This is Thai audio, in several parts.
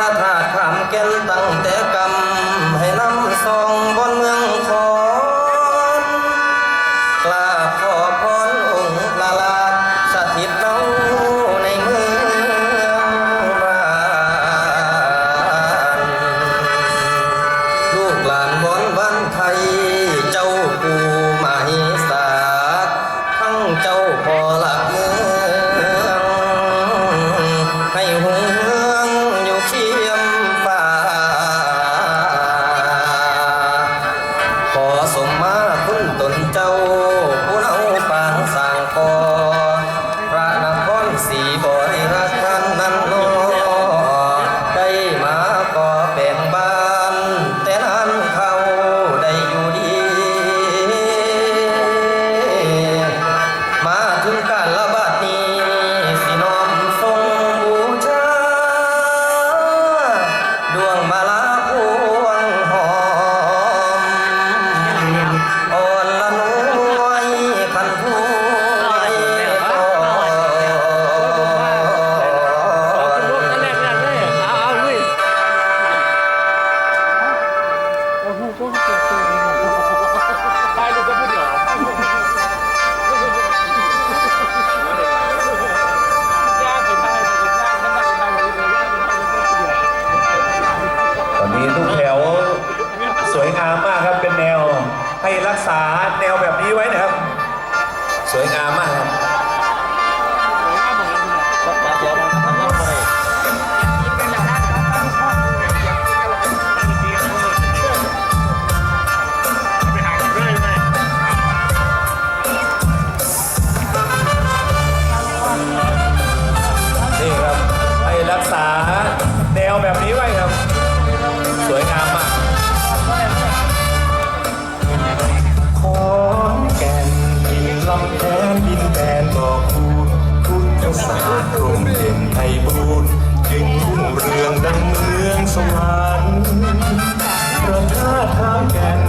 ระธาตุขามแก่นตั้งแต่กรรมให้นำซองบนเมือง งามมากครับเป็นแนวให้รักษาแนวแบบนี้ไว้นะครับ สวยงามมากครับนี่ครับให้รักษาแนวแบบนี้ไว้ครับ สวยงามมาก ซ้ำแผนดินแบนบอกคูณพุทธศาสตร์ร่มเย็นไพบูรจึงรุ่งเรืองดังเมืองสวรรค์พระธาตุทางแก่น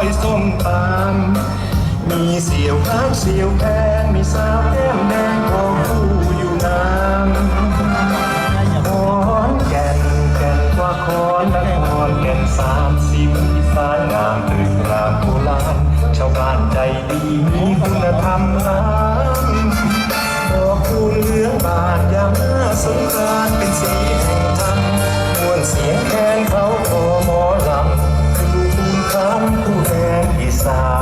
อยส้มตามมีเสียวข้างเสียวแพงมีสาวแก้มแดงของคู่อยู่นานขอนแก่นแก่นกว่าขอนนครแก่นสามสิบอีสานงามตึกรามโบราณชาวบ้านใจดีมีคุณธรรมล้ำดอกคู่เหลืองบานยามสงกรานเป็นสีแห่งธรรมมวลเสียงแคน さあ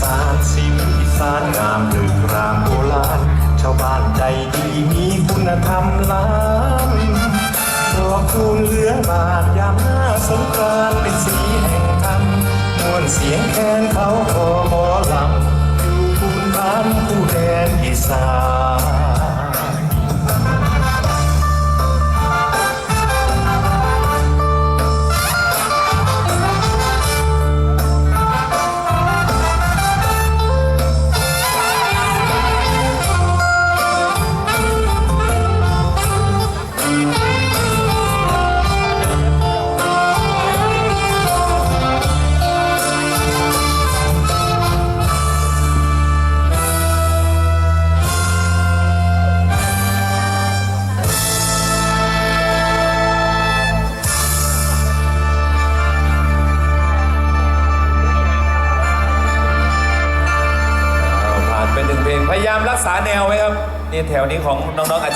สารสิมอีสานงามดึกรามโบราณชาวบ้านใจดีมีคุณธรรมล้ำดอกคูณเหลืองบาดยามหน้าสงกรานเป็นสีแห่งธรรมมวลเสียงแคนเขาขอหมอลำอยู่คุณบ้านผู้แดนอีสาน นี่แถวนี้ของน้องๆอาจจะ